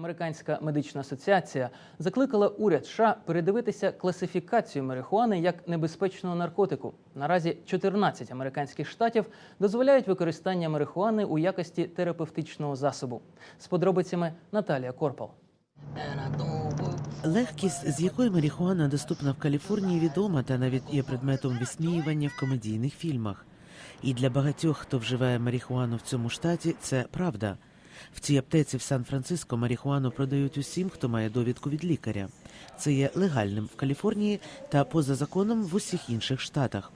Американська медична асоціація закликала уряд США передивитися класифікацію марихуани як небезпечного наркотику. Наразі 14 американських штатів дозволяють використання марихуани у якості терапевтичного засобу. З подробицями Наталія Корпал. Легкість, з якою марихуана доступна в Каліфорнії, відома та навіть є предметом висміювання в комедійних фільмах. І для багатьох, хто вживає марихуану в цьому штаті, це правда. В цій аптеці в Сан-Франциско марихуану продають усім, хто має довідку від лікаря. Це є легальним в Каліфорнії та поза законом в усіх інших штатах.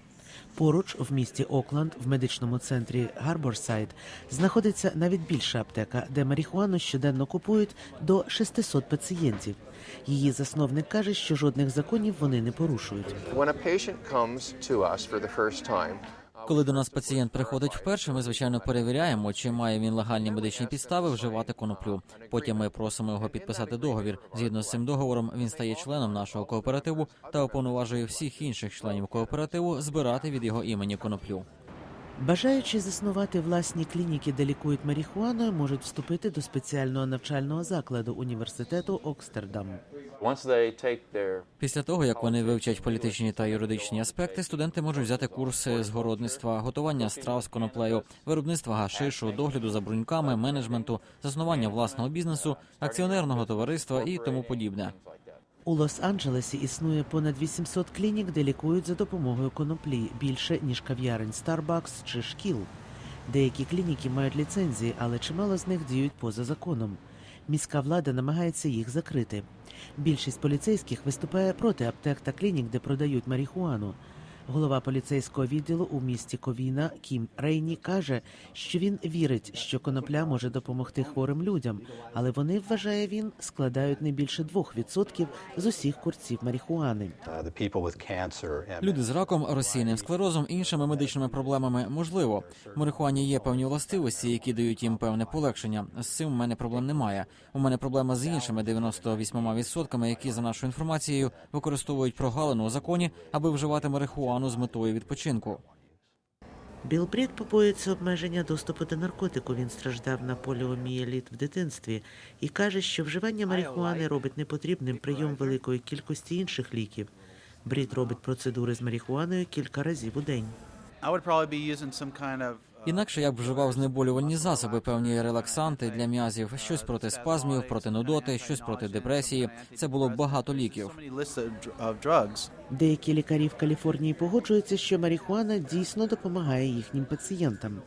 Поруч в місті Окланд, в медичному центрі Гарборсайд, знаходиться навіть більша аптека, де марихуану щоденно купують до 600 пацієнтів. Її засновник каже, що жодних законів вони не порушують. Коли до нас пацієнт приходить вперше, ми звичайно перевіряємо, чи має він легальні медичні підстави вживати коноплю. Потім ми просимо його підписати договір. Згідно з цим договором, він стає членом нашого кооперативу та уповноважує всіх інших членів кооперативу збирати від його імені коноплю. Бажаючи заснувати власні клініки, де лікують марихуаною, можуть вступити до спеціального навчального закладу університету Окстердам. Після того, як вони вивчать політичні та юридичні аспекти, студенти можуть взяти курси з городництва, готування страв з коноплею, виробництва гашишу, догляду за бруньками, менеджменту, заснування власного бізнесу, акціонерного товариства і тому подібне. У Лос-Анджелесі існує понад 800 клінік, де лікують за допомогою коноплі більше ніж кав'ярень Starbucks чи шкіл. Деякі клініки мають ліцензії, але чимало з них діють поза законом. Міська влада намагається їх закрити. Більшість поліцейських виступає проти аптек та клінік, де продають марихуану. Голова поліцейського відділу у місті Ковіна Кім Рейні каже, що він вірить, що конопля може допомогти хворим людям, але вони, вважає він, складають не більше 2% з усіх курців марихуани. uh, Люди з раком, розсійним склерозом, іншими медичними проблемами можливо. В марихуані є певні властивості, які дають їм певне полегшення. З цим у мене проблем немає. У мене проблема з іншими 98%, які за нашою інформацією використовують прогалину у законі, аби вживати марихуану з метою відпочинку. Білл Брід побоюється обмеження доступу до наркотику. Він страждав на поліомієліт в дитинстві і каже, що вживання марихуани робить непотрібним прийом великої кількості інших ліків. Брід робить процедури з марихуаною кілька разів у день. Інакше я б вживав знеболювальні засоби, певні релаксанти для м'язів, щось проти спазмів, проти нудоти, щось проти депресії. Це було багато ліків. Деякі лікарі в Каліфорнії погоджуються, що марихуана дійсно допомагає їхнім пацієнтам.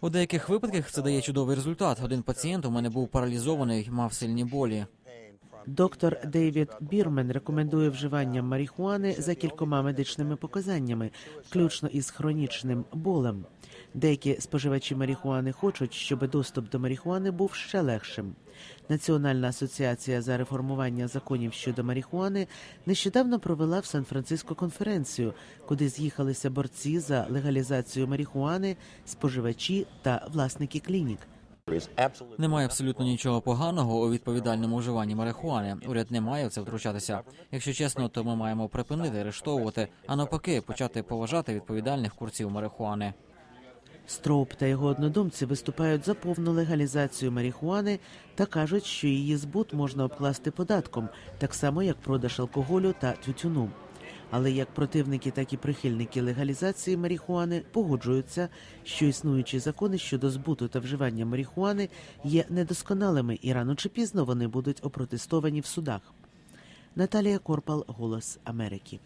У деяких випадках це дає чудовий результат. Один пацієнт у мене був паралізований, мав сильні болі. Доктор Дейвід Бірмен рекомендує вживання марихуани за кількома медичними показаннями, включно із хронічним болем. Деякі споживачі марихуани хочуть, щоб доступ до марихуани був ще легшим. Національна асоціація за реформування законів щодо марихуани нещодавно провела в Сан-Франциско конференцію, куди з'їхалися борці за легалізацію марихуани, споживачі та власники клінік. Немає абсолютно нічого поганого у відповідальному вживанні марихуани. Уряд не має в це втручатися. Якщо чесно, то ми маємо припинити арештовувати, а навпаки, почати поважати відповідальних курців марихуани. Строуп та його однодумці виступають за повну легалізацію марихуани та кажуть, що її збут можна обкласти податком, так само як продаж алкоголю та тютюну. Але як противники, так і прихильники легалізації марихуани погоджуються, що існуючі закони щодо збуту та вживання марихуани є недосконалими і рано чи пізно вони будуть опротестовані в судах. Наталія Корпал, Голос Америки.